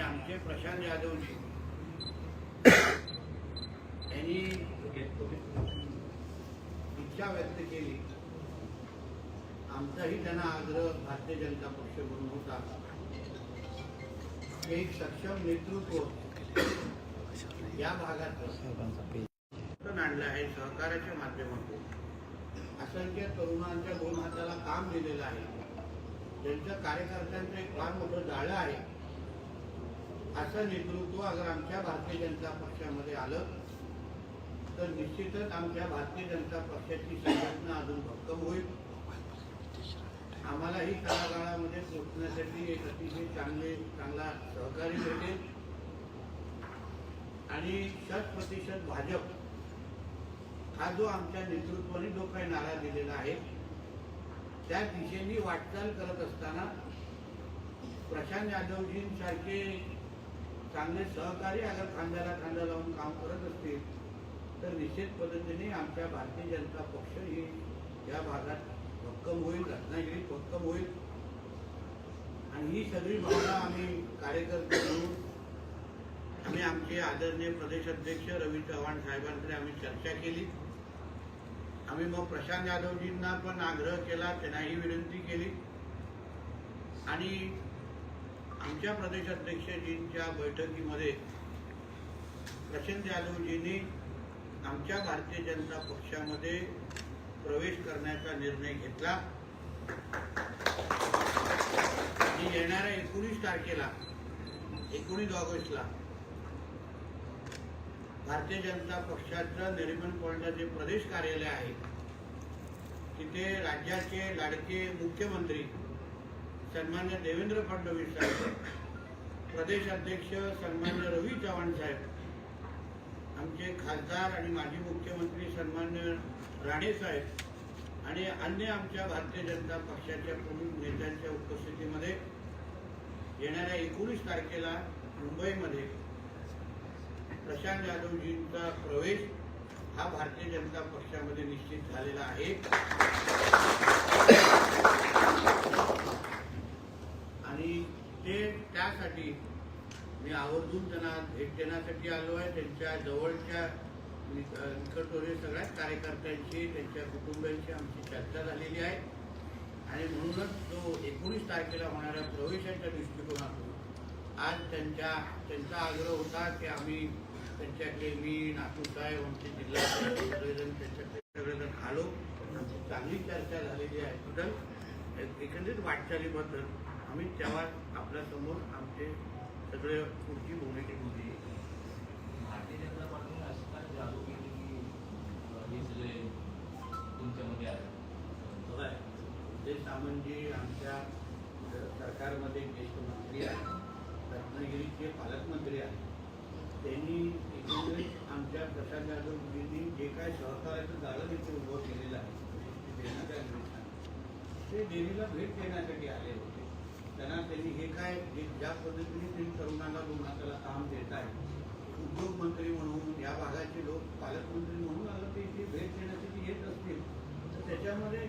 आणि आमचे प्रशांत यादवजी. यांनी इच्छा व्यक्त केली. आमचाही त्यांना आग्रह भारतीय जनता पक्ष म्हणून होता. एक सक्षम नेतृत्व या भागात आणलं आहे सहकाराच्या माध्यमातून. असंख्य तरुणांच्या दोन हाताला काम दिलेलं आहे. त्यांच्या कार्यकर्त्यांचं एक फार मोठं जाळं आहे. असं नेतृत्व अगर आमच्या भारतीय जनता पक्षामध्ये आलं तर निश्चितच आमच्या भारतीय जनता पक्षाची संघटना अजून भक्कम होईल. आम्हालाही तळागाळामध्ये पोचण्यासाठी एक अतिशय चांगले चांगला सहकार्य भेटेल. आणि शत प्रतिशत भाजप हा जो आमच्या नेतृत्वाने जो काही नारा दिलेला आहे त्या दिशेने वाटचाल करत असताना प्रशांत यादवजींसारखे चांगले सहकारी अगर खांद्याला खांदा लावून काम करत असतील तर निश्चित पद्धतीने आमच्या भारतीय जनता पक्ष ही या भागात भक्कम होईल रत्नागिरी भक्कम होईल. आणि ही सगळी भावना आम्ही कार्यकर्ते म्हणून आम्ही आमचे आदरणीय प्रदेश अध्यक्ष रवी चव्हाण साहेबांकडे आम्ही चर्चा केली. आम्ही मग प्रशांत यादवजींना पण आग्रह केला त्यांनाही विनंती केली. आणि आमच्या प्रदेशाध्यक्षजींच्या बैठकीमध्ये प्रशांत यादवजींनी आमच्या भारतीय जनता पक्षामध्ये प्रवेश करण्याचा निर्णय घेतला. आणि येणाऱ्या एकोणीस तारखेला एकोणीस ऑगस्टला भारतीय जनता पक्षाचं नरिमन पॉइंटला जे प्रदेश कार्यालय आहे तिथे राज्याचे लाडके मुख्यमंत्री सन्मान्य देवेंद्र फडणवीस साहेब प्रदेश अध्यक्ष सन्मान्य रवी चव्हाण साहेब आमचे खासदार आणि माजी मुख्यमंत्री सन्मान्य राणे साहेब आणि अन्य आमच्या भारतीय जनता पक्षाच्या प्रमुख नेत्यांच्या उपस्थितीमध्ये येणाऱ्या एकोणीस तारखेला मुंबईमध्ये प्रशांत यादवजींचा प्रवेश हा भारतीय जनता पक्षामध्ये निश्चित झालेला आहे आणि ते त्यासाठी मी आवर्जून त्यांना भेट देण्यासाठी आलो आहे. त्यांच्या जवळच्या निक- निकटवरील सगळ्याच कार्यकर्त्यांशी त्यांच्या कुटुंबियांशी आमची चर्चा झालेली आहे. आणि म्हणूनच जो एकोणीस तारखेला होणाऱ्या प्रवेशाच्या दृष्टिकोनातून आज त्यांच्या त्यांचा आग्रह होता की आम्ही त्यांच्याकडे मी नातूसाहेब आमचे जिल्हा सगळेजण त्यांच्याकडे सगळेजण आलो. आमची चांगली चर्चा झालेली आहे. बद्दल एकंदरीत वाटचालीबद्दल आम्ही तेव्हा आपल्यासमोर आमचे सगळे पुढची भूमिका होती भारतीय जनता पार्टीने असं काय जादू केली की हे सगळे तुमच्यामध्ये आले. उदय सामंतजी आमच्या सरकारमध्ये ज्येष्ठ मंत्री आहेत रत्नागिरीचे पालकमंत्री आहेत त्यांनी एकंदरीत आमच्या प्रसाद यादवजींनी जे काय सहकार्याचं जाळं इथे उभं केलेलं आहे ते देण्याच्या निमित्तानं ते देवीला भेट देण्यासाठी आले होते. त्यांना त्यांनी हे काय ज्या पद्धतीने त्यांनी तरुणांना दोन काम देत आहे उद्योगमंत्री म्हणून या भागाचे लोक पालकमंत्री म्हणून आलं ते इथे भेट देण्यासाठी येत असतील तर त्याच्यामध्ये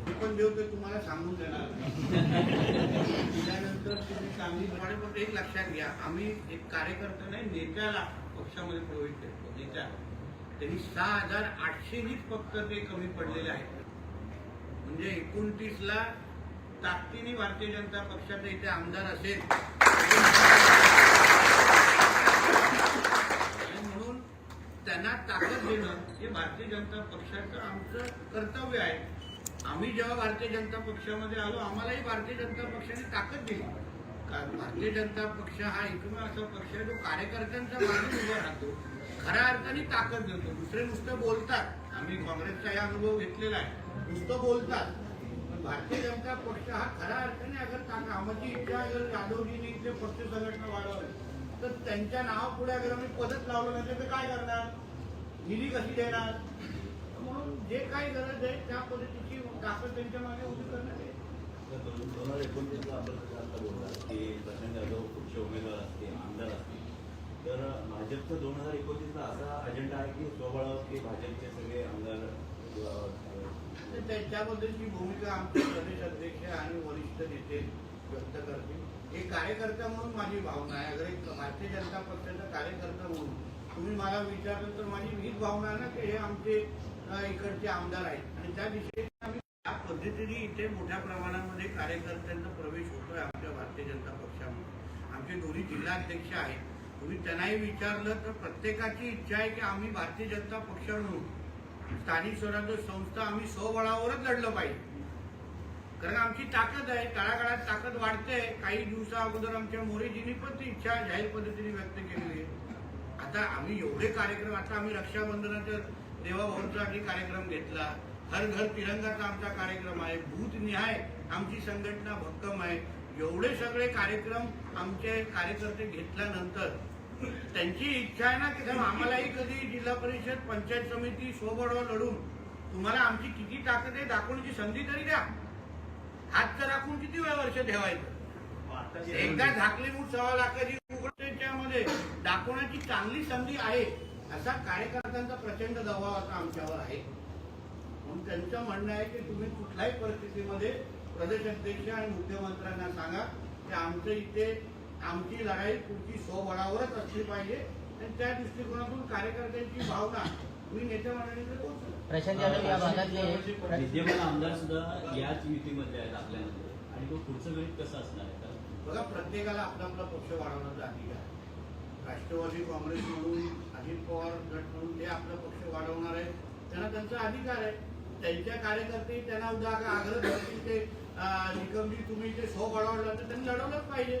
मी पण देऊ ते तुम्हाला सांगून देणार. त्यानंतर तुम्ही चांगली प्रमाणे पण एक लक्षात घ्या. आम्ही एक कार्यकर्ता नाही नेत्याला पक्षामध्ये प्रवेश देतो नेत्या तरी सहा हजार आठशेनीच फक्त ते कमी पडलेले आहेत. म्हणजे एकोणतीस ला ताकदीने भारतीय जनता पक्षाचा इथे आमदार असेल. आणि म्हणून त्यांना ताकद देणं हे भारतीय जनता पक्षाचं आमचं कर्तव्य आहे. आम्ही जेव्हा भारतीय जनता पक्षामध्ये आलो आम्हालाही भारतीय जनता पक्षाने ताकद दिली. कारण भारतीय जनता पक्ष हा एकमेव असा पक्ष आहे जो कार्यकर्त्यांचा मागे उभा राहतो. खऱ्या अर्थाने ताकद देतो. दुसरे नुसतं बोलतात. आम्ही काँग्रेसचा हा अनुभव घेतलेला आहे. नुसतं बोलतात. पण भारतीय जनता पक्ष हा खऱ्या अर्थाने अगर ताकद आमची इच्छा जर यादवजींनी इथले पक्ष संघटना वाढवली तर त्यांच्या नाव पुढे अगर आम्ही पदच लावलं नसेल तर काय करणार? निधी कशी देणार? म्हणून जे काही गरज आहे त्या पद्धतीची ताकद त्यांच्या मागे उभी करण्यात येईल. दोन हजार एकोणतीसला आपण बोलतात की प्रशांत जाधव पुढचे उमेदवार असतील आमदार असतील तर भाजपचा दोन हजार एकोणतीसला असा अजेंडा आहे की स्वबळावर की भाजपचे सगळे आमदार त्यांच्याबद्दलची भूमिका आमचे प्रदेश अध्यक्ष आणि वरिष्ठ नेते व्यक्त करतील एक कार्यकर्ता म्हणून माझी भावना आहे. अगर एक भारतीय जनता पक्षाचा कार्यकर्ता म्हणून तुम्ही मला विचारलं तर माझी हीच भावना आहे ना की हे आमचे इकडचे आमदार आहेत. आणि त्या दिशेने आम्ही त्या पद्धतीने इथे मोठ्या प्रमाणामध्ये कार्यकर्त्यांचा प्रवेश होतोय आमच्या भारतीय जनता पक्षामध्ये आमचे दोन्ही जिल्हाध्यक्ष आहेत. तुम्ही त्यांनाही विचारलं तर प्रत्येकाची इच्छा आहे की आम्ही भारतीय जनता पक्ष म्हणून स्थानिक स्वराज्य संस्था आम्ही स्वबळावरच लढलं पाहिजे. कारण आमची ताकद आहे तळागाळात ताकद वाढते. काही दिवसा अगोदर आमच्या मोरेजींनी पण ती इच्छा जाहीर पद्धतीने व्यक्त केलेली आहे. आता आम्ही एवढे कार्यक्रम आता आम्ही रक्षाबंधनाच्या देवाभाऊंसाठी कार्यक्रम घेतला. हर घर तिरंगाचा आमचा कार्यक्रम आहे भूत निहाय आमची संघटना भक्कम आहे. एवढे सगळे कार्यक्रम आमचे कार्यकर्ते घेतल्यानंतर त्यांची इच्छा आहे ना की साहेब आम्हालाही कधी जिल्हा परिषद पंचायत समिती सोबडवा लढून तुम्हाला आमची किती ताकद आहे दाखवण्याची संधी तरी द्या. हात तर राखून किती वेळ वर्ष ठेवायचं? एकदा झाकली मूठ सव्वा लाखाची त्याच्यामध्ये दाखवण्याची चांगली संधी आहे असा कार्यकर्त्यांचा प्रचंड दबाव आता आमच्यावर आहे. म्हणून त्यांचं म्हणणं आहे की तुम्ही कुठल्याही परिस्थितीमध्ये प्रदेश अध्यक्ष आणि मुख्यमंत्र्यांना सांगा की आमचं इथे आमची लढाई पुढची स्वबळावरच असली पाहिजे. आणि त्या दृष्टिकोनातून कार्यकर्त्यांची भावना मी नेते मंडळीकडे पोहोचलो. प्रशांत यादव या भागातले विद्यमान आमदार सुद्धा याच युतीमधले आहेत आपल्यामध्ये. आणि तो पुढचं गणित कसं असणार आहे? बघा प्रत्येकाला आपला आपला पक्ष वाढवण्याचा अधिकार आहे. राष्ट्रवादी काँग्रेस म्हणून अजित पवार गट म्हणून ते आपला पक्ष वाढवणार आहे त्यांना त्यांचा अधिकार आहे. त्यांच्या कार्यकर्ते त्यांना उद्या का आग्रह करतील ते निकमजी तुम्ही ते सो वाढवलं तर त्यांनी लढवलंच पाहिजे.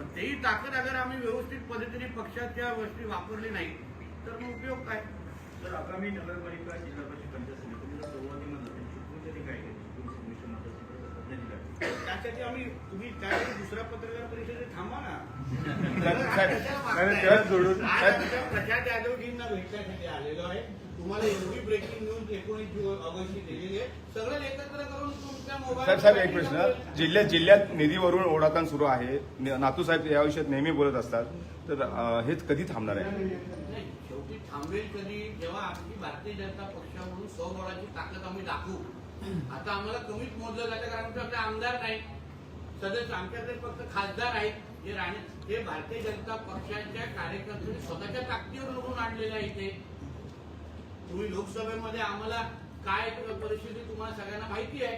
मग तेही ताकद अगर आम्ही व्यवस्थित पद्धतीने पक्षाच्या गोष्टी वापरली नाही तर मग उपयोग काय? तर आगामी नगरपालिका जिल्हा परिषद पंचायत समितीला म्हणलं चिपळूणसाठी काय त्यासाठी आम्ही तुम्ही त्यावेळी दुसऱ्या पत्रकार परिषदेत थांबा ना. प्रशांत यादवजींना भेटण्यासाठी आलेलो आहे. तुम्हाला एवढी ब्रेकिंग न्यूज एकोणीस जु- ऑगस्टची दिलेली आहे. सगळं एकत्र करून तुमच्या मोबाईल साहेब साहेब एक प्रश्न. जिल्ह्यात जिल्ह्यात निधीवरून ओढाताण सुरू आहे. नातू साहेब या विषयात नेहमी बोलत असतात. तर अं, हेच कधी थांबणार आहे? नाही, शेवटी थांबेल कधी जेव्हा आमची भारतीय जनता पक्ष म्हणून स्वबळाची ताकद आम्ही दाखवू. आता आम्हाला कमीच मोजलं जातं कारण आमच्याकडे आमदार नाही सदस्य आमच्याकडे फक्त खासदार आहेत. जे राणे ते भारतीय जनता पक्षाच्या कार्यकर्त्यांनी स्वतःच्या ताकदीवर निवडून आणलेले आहे इथे. तुम्ही लोकसभेमध्ये आम्हाला काय परिस्थिती तुम्हाला सगळ्यांना माहिती आहे?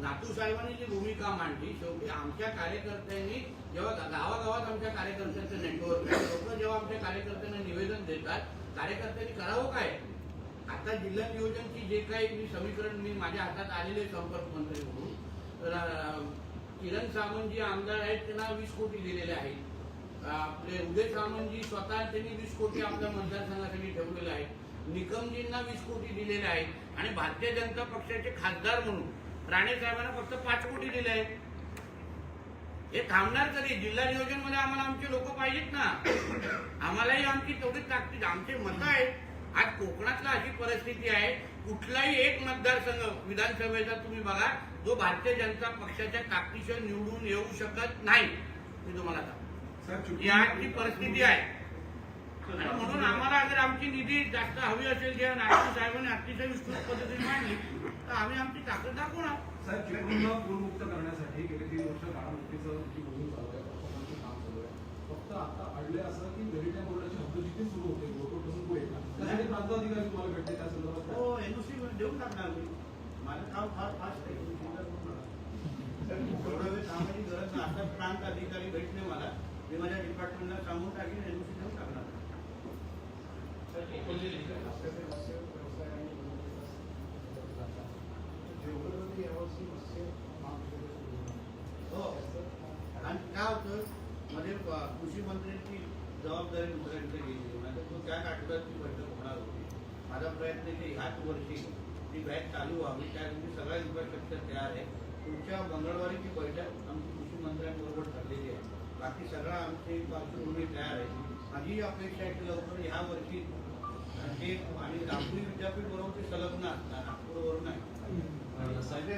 नातू साहेबांनी जी भूमिका मांडली शेवटी आमच्या कार्यकर्त्यांनी जेव्हा गावागावात आमच्या कार्यकर्त्यांचं नेटवर्क आहे लोक जेव्हा आमच्या कार्यकर्त्यांना निवेदन देतात कार्यकर्त्यांनी करावं काय? आता जिल्हा नियोजनची जे काही मी समीकरण मी माझ्या हातात आलेले संपर्क मंत्री म्हणून. तर, किरण सामंत जी आमदार आहेत त्यांना वीस कोटी दिलेले आहेत. आपले उदय सामंतजी स्वतः त्यांनी वीस कोटी आपल्या मतदारसंघासाठी ठेवलेले आहेत. निकमजींना वीस कोटी दिलेले आहेत आणि भारतीय जनता पक्षाचे खासदार म्हणून राणे साहेबांना फक्त पाच कोटी दिले आहेत. हे थांबणार कधी? जिल्हा नियोजनमध्ये आम्हाला आमचे लोक पाहिजेत ना. आम्हालाही आमची तेवढीच ताकद आमचे मत आहेत. आज कोकणातला अशी परिस्थिती आहे कुठलाही एक मतदारसंघ विधानसभेचा तुम्ही बघा जो भारतीय जनता पक्षाच्या ताकदीशिवाय निवडून येऊ शकत नाही. मी तुम्हाला सांगतो. ही आजची परिस्थिती आहे. आणि म्हणून आम्हाला अगर आमची निधी जास्त हवी असेल जे नायडू साहेबांनी अतिशय विस्तृत पद्धतीने मांडली तर आम्ही आमची ताकद दाखवणार साहेब चिपळूणला पूरमुक्त करण्यासाठी गेले तीन वर्ष काळामुक्तीचं जी मोहीम चालू आहे प्रशासनाचं काम चालू आहे. फक्त आता अडले असं की दलित बोर्डाची हद्दजिती सुरू होते गोरखोपासून पुढे त्यासाठी प्रांत अधिकारी तुम्हाला भेटले त्या संदर्भात? हो एनओसी देऊन टाकणार मी. माझं काम फार फास्ट आहे. एवढं वेळ गरज नाही आता प्रांत अधिकारी भेटले मला मी माझ्या डिपार्टमेंटला सांगून टाकेन एनओसी देऊन टाकणार. हो आणि काय होतं मध्ये प- कृषी मंत्र्यांची जबाबदारी दुसऱ्यांकडे गेली नाही तो आठवड्यात बैठक होणार होती माझा प्रयत्न की ह्याच वर्षी ती बॅच चालू व्हावी त्या दिवशी सगळ्या इन्फ्रास्ट्रक्चर तयार आहे. पुढच्या मंगळवारीची बैठक आमची कृषी मंत्र्यांबरोबर ठरलेली आहे. बाकी सगळं आमची पार्श्वभूमी तयार आहे. माझी अपेक्षा आहे की लवकर ह्या वर्षी ते आणि नागपूर विद्यापीठ बरोबर ते संलग्न असणार नागपूरवर नाही. साहेब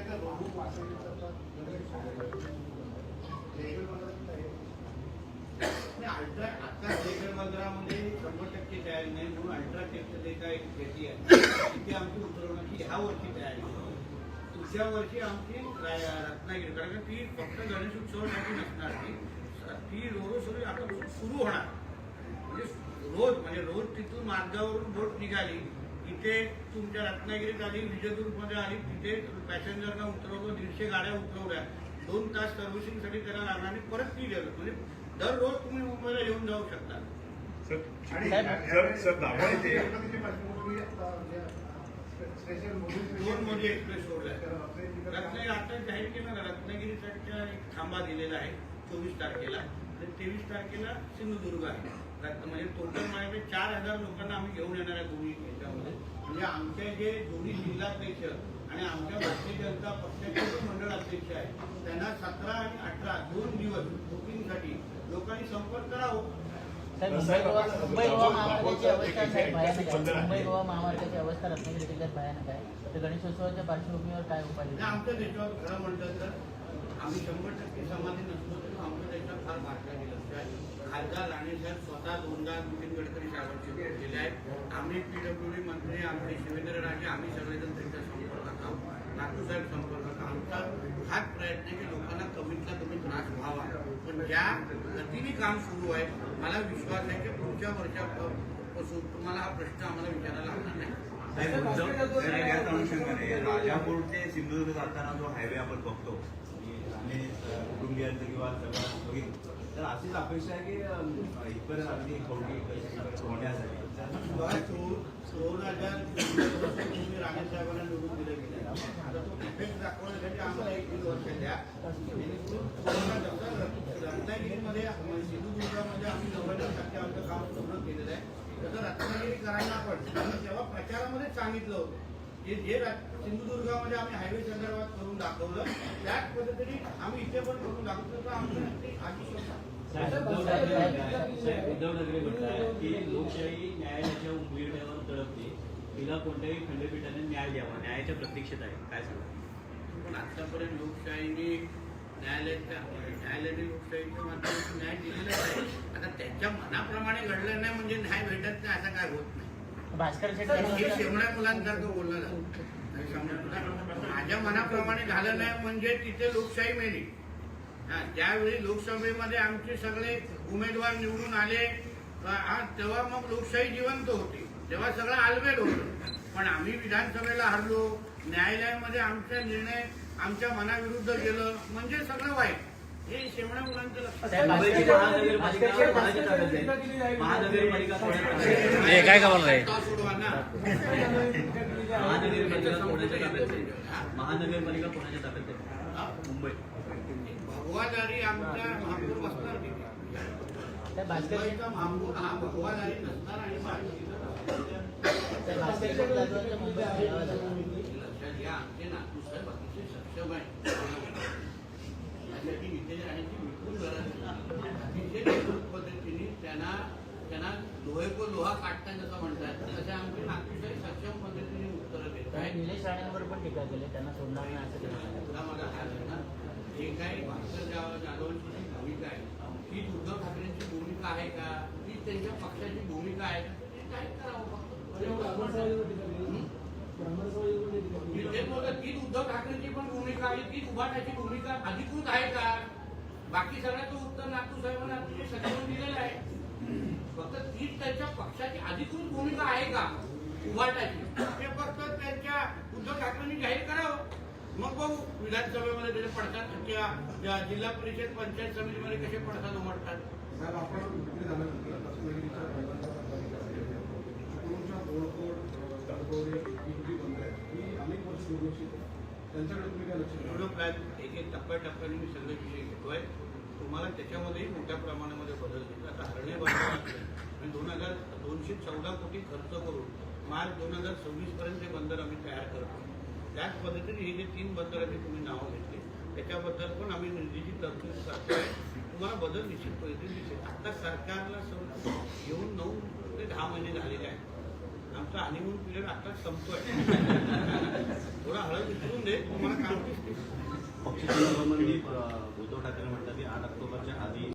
आणि अल्ट्रा आता रेल्वे मंदिरामध्ये शंभर टक्के तयारी नाही म्हणून अल्ट्राटेकचं जे काही खेती आहे. तिथे आमची उतरवण्याची ह्या वर्षी तयारी. पुढच्या वर्षी आमची रत्नागिरी कारण का ती फक्त गणेश उत्सवासाठी नसणार ती ती रोज सुरू आता सुरू होणार. म्हणजे रोज म्हणजे रोज तिथून मार्गावरून बोट निघाली इथे तुमच्या रत्नागिरीत आली विजयदुर्गमध्ये आली तिथे पॅसेंजरना उतरवलं दीडशे गाड्या उतरवल्या. दोन तास सर्व्हिसिंगसाठी त्याला लागणार आणि परत ती गेलं म्हणजे दररोज तुम्ही मुंबईला येऊन जाऊ शकता. दोन मोदी एक्सप्रेस सोडल्या रत्नागिरी आता जाहीर केलं ना रत्नागिरीच्या एक थांबा दिलेला आहे चोवीस तारखेला. आणि तेवीस तारखेला सिंधुदुर्ग आहे. म्हणजे टोटल माझ्याकडे चार हजार लोकांना आम्ही घेऊन येणार आहे दोन्ही याच्यामध्ये. म्हणजे आमचे जे दोन्ही जिल्हाध्यक्ष आणि आमच्या भारतीय जनता पक्षाचे जे मंडळ अध्यक्ष आहेत त्यांना सतरा आणि अठरा दोन दिवस बुकिंगसाठी लोकांनी संपर्क करावं. साहेब मुंबई गोवा मुंबई गोवा महामार्गाची अवस्था साहेब भयानक आहे मुंबई गोवा महामार्गाची अवस्था रत्नागिरी जिल्ह्यात भयानक आहे. तर गणेशोत्सवाच्या पार्श्वभूमीवर काय उपाय? आमच्या देशावर खरं म्हटलं तर आम्ही शंभर टक्के समाधी नसलो तर आमच्या देशात फार बारकाईने लक्ष खासदार राणे साहेब स्वतः दोनदा नितीन गडकरी साहेबांची भेट केले आहे. आम्ही पीडब्ल्यूडी मंत्री आमचे शिवेंद्र राजे आम्ही सगळेजण त्यांच्या संपर्कात आहोत. नागपूर साहेब संपर्कात आमचा हाच प्रयत्न की लोकांना कमीतला कमी त्रास व्हावा. पण ज्या गतीने काम सुरू आहे मला विश्वास आहे की पुढच्या वर्षापासून तुम्हाला हा प्रश्न आम्हाला विचारायला लागणार नाही. साहेब, अनुषंगाने राजापूर ते सिंधुदुर्ग जाताना जो हायवे आपण बघतो कुटुंबियांचं किंवा सगळं बघितलं. तर अशीच अपेक्षा आहे की इथपर्यंत अगदी कवटी होण्यासाठी? दोन हजार तुम्ही राणे निवडून दिले गेले आता तो इफेक्ट दाखवण्यासाठी आम्हाला एक दीड वर्ष द्या. रत्नागिरीमध्ये सिंधुदुर्गामध्ये आम्ही नव्वद टक्के आमचं काम पूर्ण केलेलं आहे. तसं रत्नागिरीकरांना पण आम्ही तेव्हा प्रचारामध्ये सांगितलं होतं जे रत्- सिंधुदुर्गामध्ये आम्ही हायवे संदर्भात करून दाखवलं. त्याच पद्धतीने आम्ही इथे पण करून दाखवतो. तर आमचं आधी उद्धव ठाकरे म्हणताय- साहेब उद्धव ठाकरे म्हणताय की लोकशाही न्यायालयाच्या उंबरठ्यावर तळपते तिला कोणत्याही खंडपीठाने न्याय द्यावा. न्यायाच्या प्रतीक्षेत आहे. काय सांगा? पण आतापर्यंत लोकशाहीने न्यायालयाच्या न्यायालयाने लोकशाहीच्या माध्यमातून न्याय दिलेला आहे. आता त्यांच्या मनाप्रमाणे घडलं नाही म्हणजे न्याय भेटत नाही असं काय होत नाही. भास्कर शेवण्या मुलांसारखं बोललं जातं. समजलं ना? माझ्या मनाप्रमाणे झालं नाही म्हणजे तिथे लोकशाही मेली. ज्यावेळी लोकसभेमध्ये आमचे सगळे उमेदवार निवडून आले हा, तेव्हा मग लोकशाही जिवंत होती. तेव्हा सगळं आलबेल होतं. पण आम्ही विधानसभेला हरलो न्यायालयामध्ये आमचा निर्णय आमच्या मनाविरुद्ध गेलं म्हणजे सगळं वाईट. हे ताब्यात महानगरपालिका ताब्यात काय का बोल महानगरपालिका कोणाच्या ताब्यात आहे महानगरपालिका ताब्यात आहे मुंबई भगवादारी आमच्या महापूर बसणार मुंबईचा हा भगवादारी नसणार आणि लक्षात घ्या आमचे नातू साहेब अतिशय सक्षम आहे त्यासाठी नितेश राणेची विपुल गरज आहे. अतिशय पद्धतीने त्यांना त्यांना लोहे को लोहा काटता जसं म्हणतात. तसे आमचे सक्षम पद्धतीने उत्तरं देत निलेश राणेंवर पण टीका केली त्यांना सोडणार नाही असं. तुला मला आहे ना? जे काही भास्कर जाव- जाधवांची जी भूमिका आहे ती उद्धव ठाकरेंची भूमिका आहे का? ती त्यांच्या पक्षाची भूमिका आहे का? ते काय करावं फक्त? हं? तेच उद्धव ठाकरेंची पण भूमिका आहे तीच उभाटाची भूमिका अधिकृत आहे का? बाकी सगळ्याचं उत्तर नागपूर साहेबांना सक्षम दिलेलं आहे. फक्त तीच त्यांच्या पक्षाची अधिकृत भूमिका आहे का? उभाटाची ते फक्त त्यांच्या उद्धव ठाकरेंनी जाहीर करावं. मग बघू विधानसभेमध्ये त्याचे पडतात किंवा जिल्हा परिषद पंचायत समितीमध्ये कसे पडतात उमटतात. साहेब आपण तिकडे झाल्यानंतर बंद आहे? अनेक वर्ष दुर्लक्षित आहे. त्यांच्याकडे तुम्ही काय लक्ष एक एक टप्प्याटप्प्याने मी सगळे विषय घेतोय तुम्हाला त्याच्यामध्येही मोठ्या प्रमाणामध्ये बदल दिला आता हरणे बंदर दोन हजार दोनशे चौदा कोटी खर्च करून मार्च दोन हजार सव्वीस पर्यंत हे बंदर आम्ही तयार करतो त्याच पद्धतीने हे जे तीन बंदरांची तुम्ही नावं घेतली. त्याच्याबद्दल पण आम्ही निधीची तरतूद करतोय तुम्हाला बदल निश्चित पद्धतीने दिसेल. आता सरकारला येऊन नऊ ते दहा महिने झालेले आहेत. आमचा हनीमून पिरियड आता संपतोय. थोडा हळद विसरून दे तुम्हाला काम उद्धव ठाकरे म्हणतात की आठ ऑक्टोबरच्या आधी